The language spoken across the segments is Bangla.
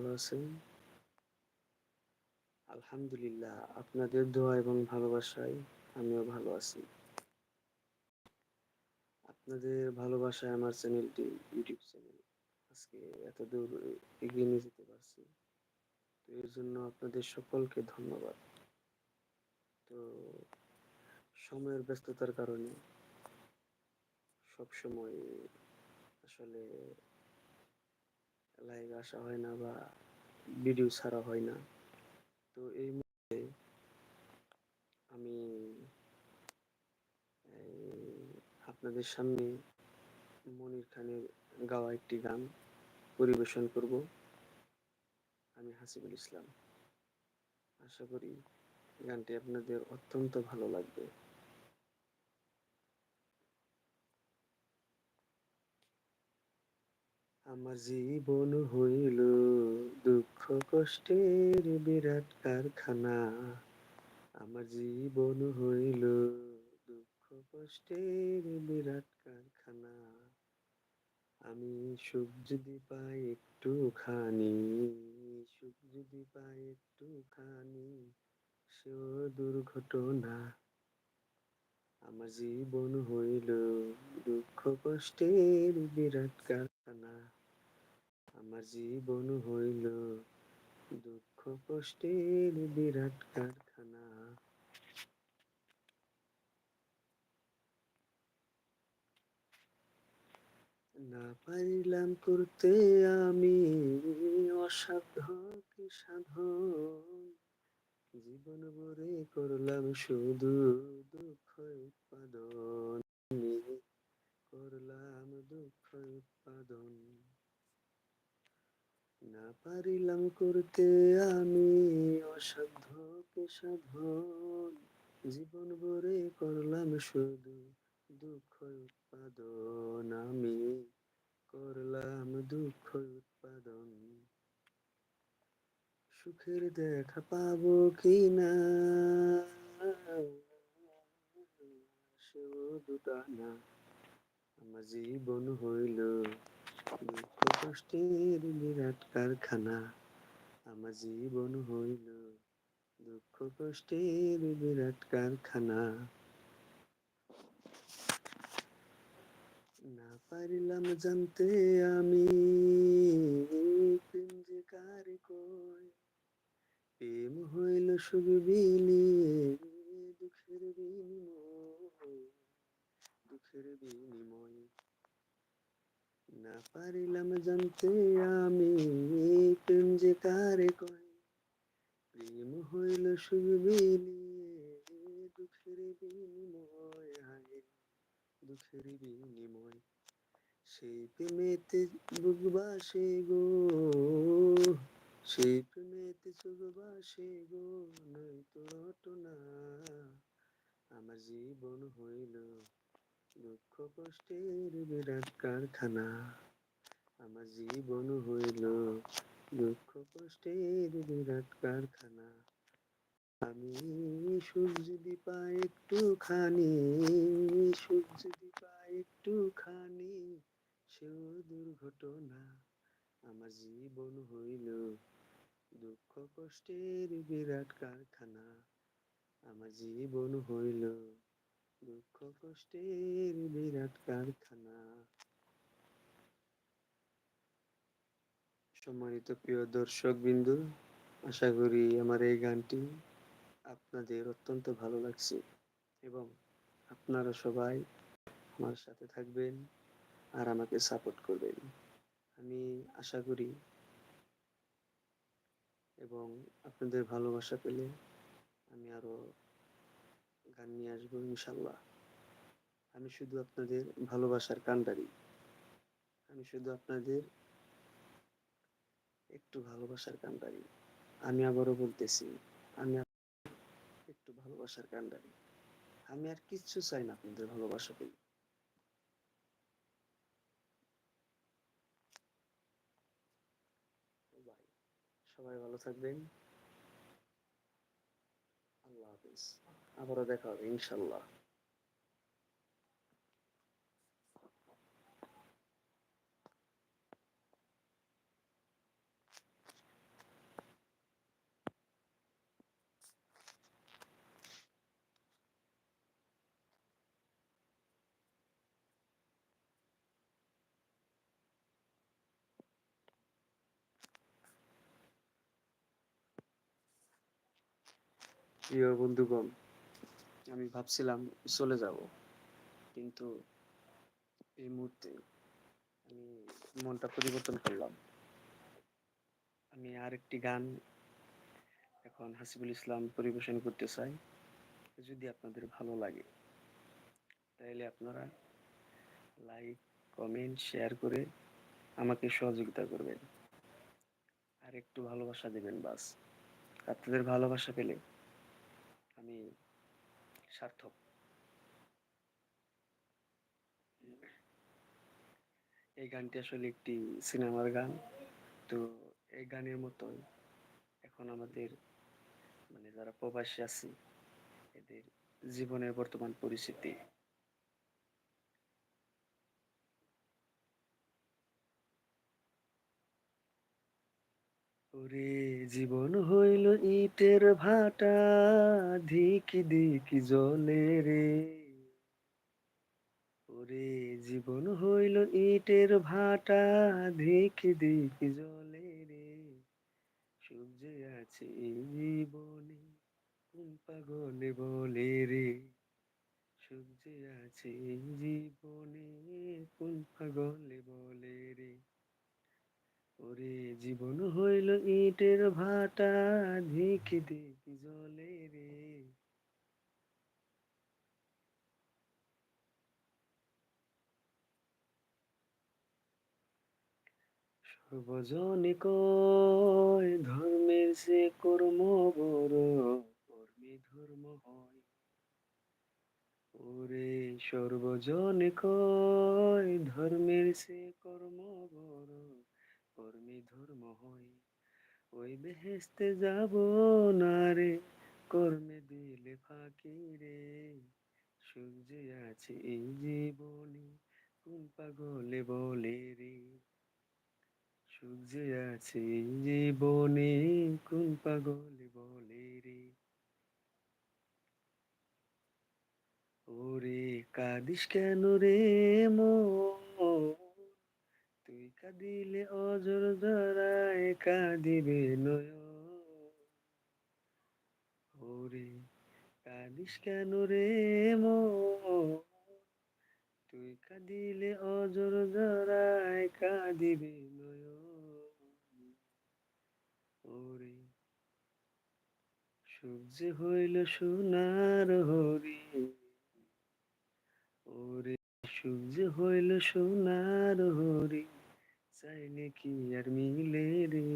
ভালো আছেন? আলহামদুলিল্লাহ, আপনাদের দোয়া এবং ভালোবাসায় আমিও ভালো আছি। আপনাদের ভালোবাসায় আমার চ্যানেলটি, ইউটিউব চ্যানেল আজকে এত দূর এগিয়ে নিয়ে যেতে পারছি। তো এর জন্য আপনাদের সকলকে ধন্যবাদ। তো সময়ের ব্যস্ততার কারণে সবসময় আসলে লাইভে আসা হয় না বা ভিডিও ছাড়া হয় না। তো এই মুহূর্তে আমি আপনাদের সামনে মনির খানের গাওয়া একটি গান পরিবেশন করব। আমি হাসিবুল ইসলাম। আশা করি গানটি আপনাদের অত্যন্ত ভালো লাগবে। আমার জীবন হইল দুঃখ কষ্টের বিরাট কারখানা। আমার জীবন হইল দুঃখ কষ্টের বিরাট কারখানা। আমি সুখ যদি পাই একটু খানি সুখ যদি পাই একটু খানি সেও দুর্ঘটনা। আমার জীবন হইল দুঃখ কষ্টের বিরাট কারখানা। আমার জীবন হইল দুঃখ কষ্টের বিরাট কারখানা। না পারিলাম করতে আমি অসাধ্য কি সাধন। জীবন ভরে করলাম শুধু দুঃখ উৎপাদন। করলাম দুঃখ উৎপাদন। না পারিলাম করতে আমি অসাধ্য কে সাধন জীবন ভরে করলাম শুধু দুঃখ উৎপাদন। আমি করলাম দুঃখ উৎপাদন। সুখের দেখা পাবো কি না? সেও দুটানা আমার জীবন হইল কষ্টের বিরাট কারখানা, আমার জীবন হইল। দুঃখ কষ্টের বিরাট কারখানা। না পারিলাম জানতে আমি প্রেম যে কারে প্রেম হইল সুখ বিলিয়ে দুঃখের বিনিময় দুঃখের বিনিময়। না পারিলাম জানতে আমি প্রেম যে কারে কয়। প্রেম হইল সুখ বিলিয়ে দুঃখের বিনিময়, হায় দুঃখের বিনিময়। সেই প্রেমেতে বুকবাসে গো, সেই প্রেমেতে চোখবাসে গো নয় তো রটনা। আমার জীবন হইল দুঃখ কষ্টের বিরাট কারখানা আমার জীবন হইল। দুঃখ কষ্টের বিরাট কারখানা। আমি সুখ যদি পাই একটু খানি সুখ যদি পাই একটু খানি সেও দুর্ঘটনা আমার জীবন হইল। দুঃখ কষ্টের বিরাট কারখানা আমার জীবন হইল। দুঃখ কষ্টের বিরাট কারখানা। সম্মানিত প্রিয় দর্শক বিন্দু, আশা করি আমার এই গানটি আপনাদের অত্যন্ত ভালো লাগছে এবং আপনারা সবাই আমার সাথে থাকবেন আর আমাকে সাপোর্ট করবেন। আমি আশা করি এবং আপনাদের ভালোবাসা পেলে আমি আরও গান নিয়ে আসব ইনশাল্লাহ। আমি শুধু আপনাদের ভালোবাসার কান্ডারি। আমি শুধু আপনাদের একটু ভালোবাসার কান্ডারি। আমি আবারও বলতেছি, আমি একটু ভালোবাসার কান্ডারি। আমি আর কিচ্ছু চাই না আপনাদের ভালোবাসা পেলে সবাই ভালো থাকবেন। হাফিজ। আবারও দেখা হবে ইনশাল্লাহ। প্রিয় বন্ধুগণ, আমি ভাবছিলাম চলে যাব, কিন্তু এই মুহূর্তে আমি মনটা পরিবর্তন করলাম। আমি আরেকটি গান এখন হাসিবুল ইসলাম পরিবেশন করতে চাই, যদি আপনাদের ভালো লাগে। তাহলে আপনারা লাইক, কমেন্ট, শেয়ার করে আমাকে সহযোগিতা করবেন। আর একটু ভালোবাসা দেবেন বাস। আপনাদের ভালোবাসা পেলে আমি সার্থক। এই গানটি আসলে একটি সিনেমার গান। তো এই গানের মতোই এখন আমাদের মানে যারা প্রবাসী আছি, এদের জীবনের বর্তমান পরিস্থিতি ওরে জীবন হইল ইটের ভাটা, ধিকি দিকি জলে রে। ওরে জীবন হইল ইটের ভাটা, ধিকি দিকি জলে রে। সুখ যে আছে জীবনে পাগলে বলে রে? সুখ যে আছে জীবনে, কোন পাগলে বলে ওরে জীবন হইল ইটের ভাটা ধিকি দিকি জলে রে। সর্বজনে কয় ধর্মের সে কর্ম বড়, কর্মে ধর্ম হয়। ওরে সর্বজনে কয় ধর্মের সে কর্ম বড় কর্মে ধর্ম হয় ওই বেহেস্তে যাব না রে, কর্মে দিলে ফাঁকি রে। সুখ যে আছে এই জীবনে, কোন পাগলে বলে রে? সুখ আছে এই জীবনে, কোন পাগলে বলে রে? ওরে কাঁদিস কেন রে মন? কাঁদিবে নয়ন। ওরে কাঁদিস কেন রে মন? তুই কাঁদিলে অজর ধরায় কাঁদিবে ওরে সূর্য হইল সোনার হরি। ওরে সূর্য হইল সোনার হরি। চাইলে কি আর মিলে রে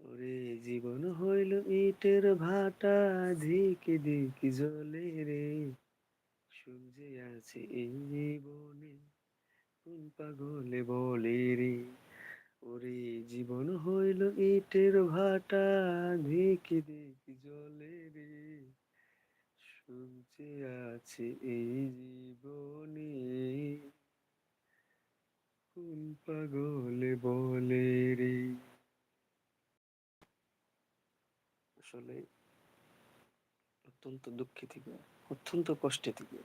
ওরে জীবন হইল ইটের ভাটা ধিকি দিকি জলে রে সূর্য আছে এই জীবনে কোন পাগলে বলে রে ওরে জীবন হইল ইটের ভাটা ধিকি দিকি জলে রে সূর্য আছে এই জীবনে কোন পাগলে বলে রে? আসলে অত্যন্ত দুঃখে থেকে, অত্যন্ত কষ্টে থেকে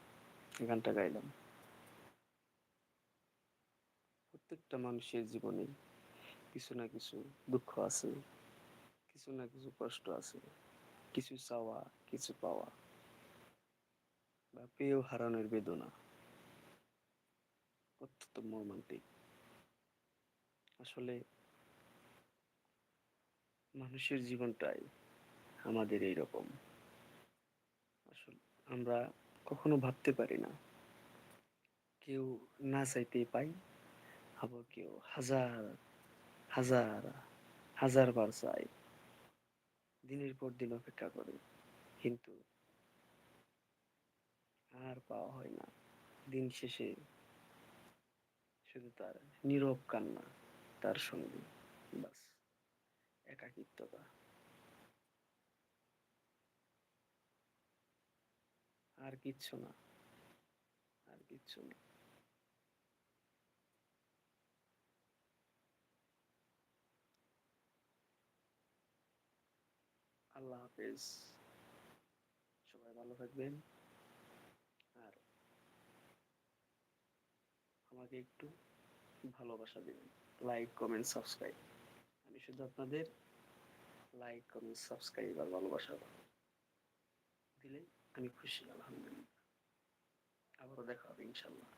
এই গানটা গাইলাম। প্রত্যেকটা মানুষের জীবনে কিছু না কিছু দুঃখ আছে, কিছু না কিছু কষ্ট আছে, কিছু চাওয়া, কিছু পাওয়া, বা পেয়েও হারানোর বেদনা। অত্যন্ত মর্মান্তিক। আসলে মানুষের জীবনটাই আমাদের এই রকম আসলে আমরা কখনো ভাবতে পারি না। কেউ না চাইতেই পাই, আবার কেউ হাজার হাজার হাজার বার চাই দিনের পর দিন অপেক্ষা করে, কিন্তু আর পাওয়া হয় না। দিন শেষে শুধু তার নীরব কান্না। তার সঙ্গে। বাস, একাকিত্বতা। আর কিচ্ছু না, আর কিচ্ছু না। আল্লাহ হাফেজ। সবাই ভালো থাকবেন। আর আমাকে একটু ভালোবাসা দিবেন। লাইক কমেন্ট সাবস্ক্রাইব আমি শুধু আপনাদের লাইক কমেন্ট সাবস্ক্রাইব আর ভালোবাসা দিলে আমি খুশি, আলহামদুলিল্লাহ। আবারও দেখা হবে ইনশাল্লাহ